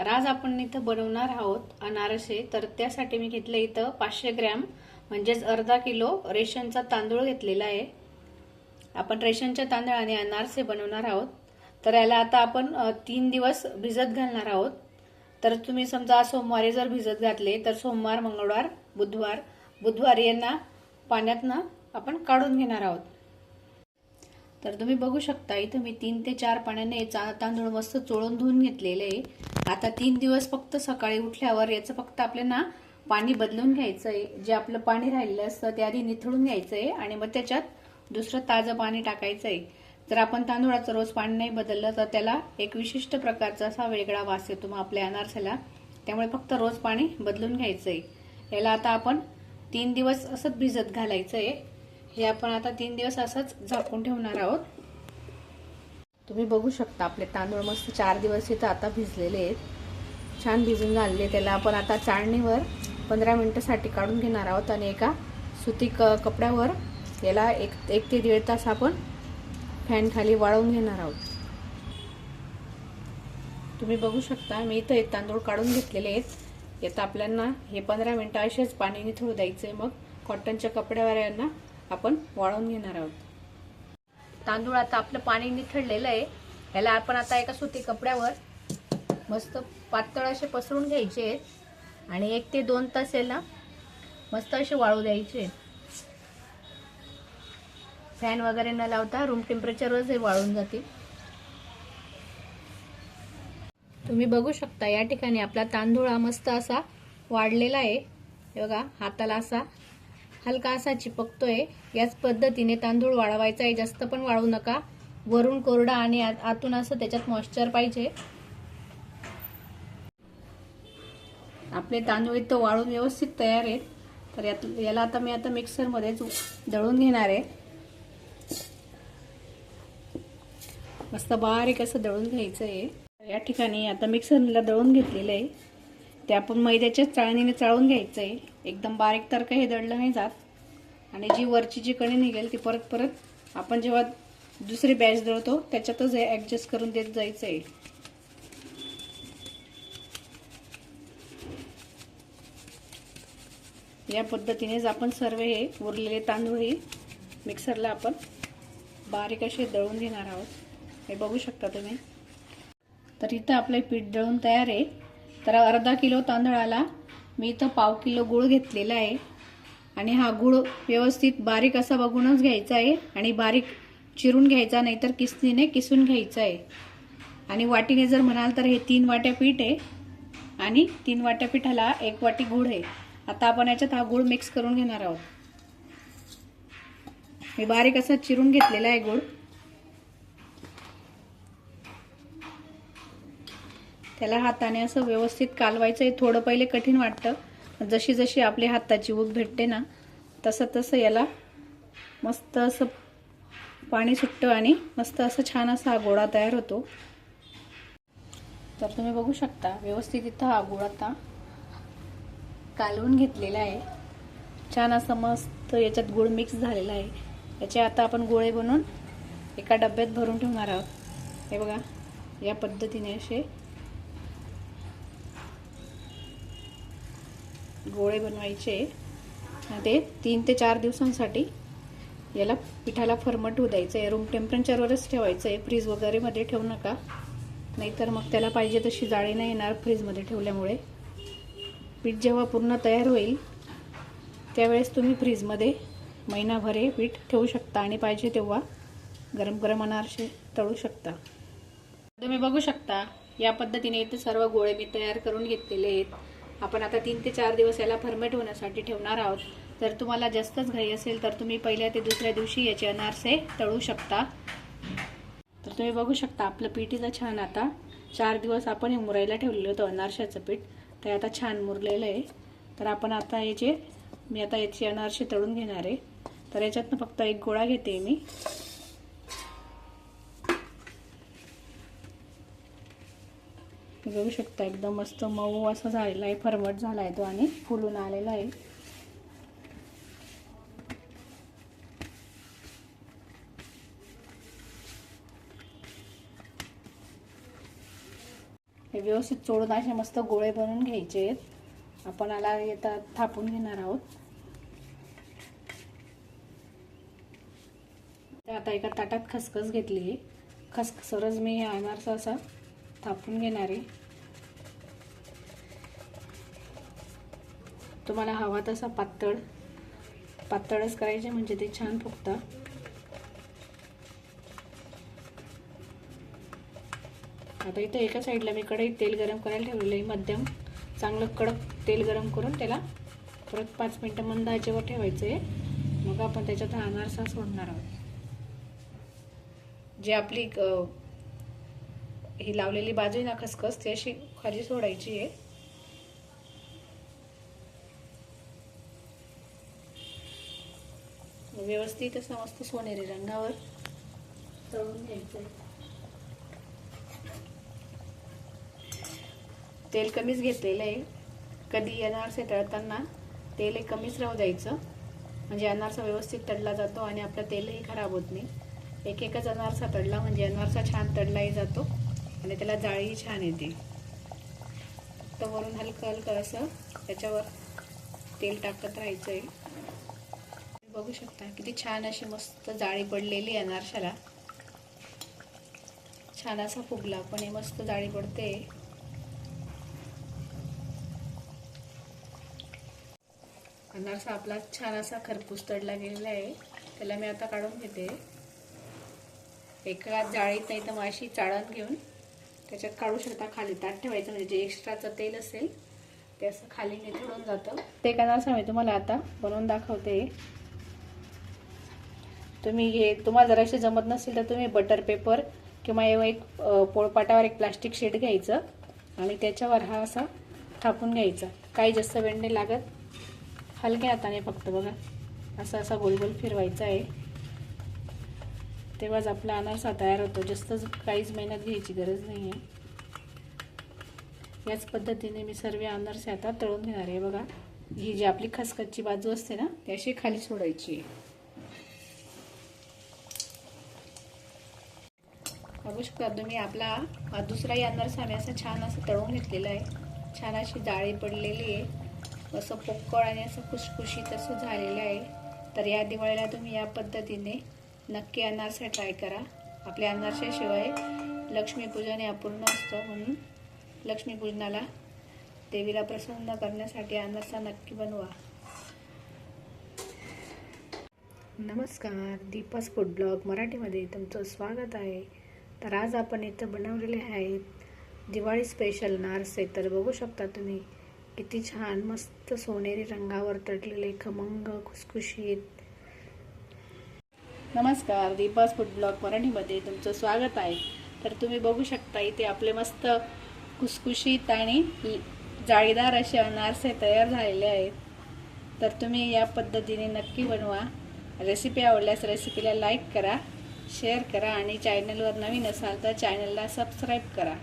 तर आज आपण इथं बनवणार आहोत अनारसे. तर त्यासाठी मी घेतलं इथं पाचशे ग्रॅम म्हणजेच अर्धा किलो रेशनचा तांदूळ घेतलेला आहे. आपण रेशनच्या तांदळाने अनारसे बनवणार आहोत. तर याला आता आपण तीन दिवस भिजत घालणार आहोत. तर तुम्ही समजा सोमवारी जर भिजत घातले तर सोमवार मंगळवार बुधवार बुधवारी यांना पाण्यातनं आपण काढून घेणार आहोत. तर तुम्ही बघू शकता इथं मी तीन ते चार पाण्याने चा तांदूळ मस्त चोळून धुवून घेतलेले आहे. आता तीन दिवस फक्त सकाळी उठल्यावर याचं फक्त आपल्याला पाणी बदलून घ्यायचं आहे जे आपलं पाणी राहिलेलं असतं ते आधी निथळून घ्यायचं आहे आणि मग त्याच्यात दुसरं ताजं पाणी टाकायचं आहे जर आपण तांदूळाचं रोज पाणी नाही बदललं तर त्याला एक विशिष्ट प्रकारचा असा वेगळा वास येतो मग आपल्या अनारसाला. त्यामुळे फक्त रोज पाणी बदलून घ्यायचं आहे याला आता आपण तीन दिवस असंच भिजत घालायचं आहे हे आपण आता तीन दिवस असंच झाकून ठेवणार आहोत. तुम्ही बघू शकता आपले तांदूळ मस्त चार दिवस इथं आता भिजलेले आहेत. छान भिजून घालले त्याला आपण आता चाळणीवर पंधरा मिनटंसाठी काढून घेणार आहोत आणि एका सुती क कपड्यावर याला एक एक ते दीड तास आपण फॅन खाली वाळवून घेणार आहोत. तुम्ही बघू शकता मी इथं तांदूळ काढून घेतलेले आहेत. येतं आपल्यांना हे पंधरा मिनटं असेच पाण्याने थोडं द्यायचं द्यायचे मग कॉटनच्या कपड्यावर यांना आपण वाळवून घेणार आहोत. तांदूळ आता आपलं पाणी निथळलेलं आहे. याला आपण आता एका सुती कपड्यावर मस्त पातळ असे पसरून घ्यायचे आहेत. आणि एक ते दोन तास याला मस्त असे वाळू द्यायचे फॅन वगैरे न लावता रूम टेम्परेचरवरच हे वाळून जातील. तुम्ही बघू शकता या ठिकाणी आपला तांदूळ हा मस्त असा वाढलेला आहे. बघा हाताला असा हलका असा चिपकतोय. याच पद्धतीने तांदूळ वाळवायचा आहे जास्त पण वाळू नका. वरून कोरडा आणि आतून असं त्याच्यात मॉइश्चर पाहिजे. आपले तांदूळ इथं वाळून व्यवस्थित तयार आहेत. तर यात याला आता मी आता मिक्सरमध्येच दळून घेणार. आहे मस्त बारीक असं दळून घ्यायचं आहे या ठिकाणी आता मिक्सरला दळून घेतलेलं आहे ते आपण मैद्याच्याच चाळणीने चाळून घ्यायचं आहे एकदम बारीक तर काही हे दळलं नाही जात. आणि जी वरची जी कणी निघेल ती परत परत आपण जेव्हा दुसरी बॅच दळतो त्याच्यातच हे ॲडजस्ट करून देत जायचं आहे. या पद्धतीनेच आपण सर्व हे उरलेले तांदूळही मिक्सरला आपण बारीक असे दळून घेणार आहोत. हे बघू शकता तुम्ही. तर इथं आपलं पीठ दळून तयार आहे. तर अर्धा किलो तांदळाला मी इथं पाव किलो गूळ घेतलेला आहे. आणि हा गूळ व्यवस्थित बारीक असा बघूनच घ्यायचा आहे. आणि बारीक चिरून घ्यायचा नाहीतर किसनीने किसून घ्यायचा आहे. आणि वाटीने जर म्हणाल तर हे तीन वाट्या पीठ आहे. आणि तीन वाट्या पिठाला एक वाटी गूळ आहे. आता आपण याच्यात हा गूळ मिक्स करून घेणार आहोत. मी बारीक असा चिरून घेतलेला आहे गूळ. त्याला हाताने असं व्यवस्थित कालवायचं हे थोडं पहिले कठीण वाटतं. जशी जशी आपली हाताची ऊब भेटते ना तसं तसं याला मस्त असं पाणी सुटतं आणि मस्त असं छान असा हा गोळा तयार होतो. तर तुम्ही बघू शकता व्यवस्थित इथं हा गोळा आता कालवून घेतलेला आहे. छान असं मस्त याच्यात गुळ मिक्स झालेला आहे. याचे आता आपण गोळे बनवून एका डब्यात भरून ठेवणार आहोत. हे बघा या पद्धतीने असे गोळे बनवायचे ते तीन ते चार दिवसांसाठी याला पिठाला फर्मट होऊ द्यायचं आहे रूम टेम्परेचरवरच ठेवायचं आहे. फ्रीज वगैरेमध्ये ठेवू नका. नाहीतर मग त्याला पाहिजे तशी जाळी नाही येणार फ्रीजमध्ये ठेवल्यामुळे. पीठ जेव्हा पूर्ण तयार होईल त्यावेळेस तुम्ही फ्रीजमध्ये महिनाभर हे पीठ ठेवू शकता आणि पाहिजे तेव्हा गरम गरम अनारसे तळू शकता. तुम्ही बघू शकता या पद्धतीने इथे सर्व गोळे मी तयार करून घेतलेले आहेत. आपण आता तीन ते चार दिवस याला फर्मेट होण्यासाठी ठेवणार आहोत. जर तुम्हाला जास्तच घाई असेल तर तुम्ही पहिल्या ते दुसऱ्या दिवशी याचे अनारसे तळू शकता. तर तुम्ही बघू शकता आपलं पीठ इथं छान आता. चार दिवस आपण हे मुरायला ठेवलेलं होतं अनारशाचं पीठ. ते आता छान मुरलेलं आहे. तर आपण आता याचे मी आता याचे अनारसे तळून घेणार आहे. तर याच्यातनं फक्त एक गोळा घेते मी. बघू शकता. एकदम मस्त मऊ असा झालेला आहे फरमट झाला आहे तो आणि फुलून आलेला आहे. हे व्यवस्थित चोळून असे मस्त गोळे बनवून घ्यायचे आहेत. आपण आला येतात थापून घेणार आहोत. आता एका ताटात खसखस घेतली आहे. खसखसरच मी हे अनारसा असा थापून घेणार आहे. तुम्हाला हवा तसा पातळ पातळच करायचे म्हणजे ते छान फुगतात आता इथं एका साईडला मी कढईत तेल गरम करायला ठेवलेलं आहे मध्यम चांगलं कडक तेल गरम करून त्याला परत पाच मिनटं मंद आचेवर ठेवायचं आहे मग आपण त्याच्यात अनारसा सोडणार आहोत. जे आपली ही लावलेली बाजू ना खसखस ती अशी खाली सोडायची आहे. व्यवस्थित असं मस्त सोनेरी रंगावर तळून घ्यायचं तेल कमीच घेतलेलं आहे. कधी अनारसे तळताना तेल हे कमीच राहू द्यायचं. म्हणजे अनारसा व्यवस्थित तळला जातो आणि आपलं तेलही खराब होत नाही. एक एकच अनारसा तळला म्हणजे अनारसा छान तळलाही जातो. आणि त्याला जाळीही छान येते. तर वरून हलकं हलकं असं त्याच्यावर तेल टाकत राहायचं आहे बघू शकता किती छान अशी मस्त जाळी पडलेली आहे अनारशाला छान असा फुगला पण हे मस्त जाळी पडते. अनारसा आपला छान असा खरपूस तडला गेलेला आहे. त्याला मी आता काढून घेते. एका जाळीत नाही तर माशी चाळण घेऊन त्याच्यात काढू शकता खाली. ताट ठेवायचं म्हणजे जे एक्स्ट्राचं तेल असेल ते असं खाली निथळून जातं. ते करणार मी तुम्हाला आता. बनवून दाखवते. तुम्ही हे तुम्हाला जराशी जमत नसेल तर तुम्ही बटर पेपर किंवा एक पोळपाटावर एक प्लास्टिक शीट घ्यायचं आणि त्याच्यावर हा असा थापून घ्यायचा. काही जास्त वेळ नाही लागत. हलक्या हाताने फक्त बघा. असा असा गोल गोल फिरवायचा आहे. तेव्हाच आपला अनारसा तयार होतो. जास्त काहीच मेहनत घ्यायची गरज नाही आहे याच पद्धतीने मी सर्व अनारसे आता तळून घेणार आहे. बघा ही जी आपली खसखसची बाजू असते ना ती अशी खाली सोडायची आहे. बघू शकता तुम्ही आपला दुसराही अनारसा आम्ही असं छान असं तळून घेतलेला आहे. छान अशी जाळी पडलेली आहे. असं पोकळ आणि असं खुशखुशीत असं झालेलं आहे. तर या दिवाळीला तुम्ही या पद्धतीने नक्की अनारसा ट्राय करा. आपल्या अनारशाशिवाय लक्ष्मीपूजन हे अपूर्ण असतं म्हणून लक्ष्मीपूजनाला देवीला प्रसन्न करण्यासाठी अनारसा नक्की बनवा. नमस्कार दीपास फूड ब्लॉग मराठीमध्ये तुमचं स्वागत आहे. तर आज आपण इथं बनवलेले आहेत दिवाळी स्पेशल नारसे तर बघू शकता तुम्ही किती छान मस्त सोनेरी रंगावर तडलेले खमंग खुसखुशीत नमस्कार दीपास फूड ब्लॉग मराठीमध्ये तुमचं स्वागत आहे. तर तुम्ही बघू शकता इथे आपले मस्त कुसकुशीत आणि जाळीदार असे अनारसे तयार झालेले आहेत. तर तुम्ही या पद्धतीने नक्की बनवा. रेसिपी आवडल्यास रेसिपीला लाईक करा शेअर करा आणि चॅनलवर नवीन असाल तर चॅनलला सबस्क्राईब करा.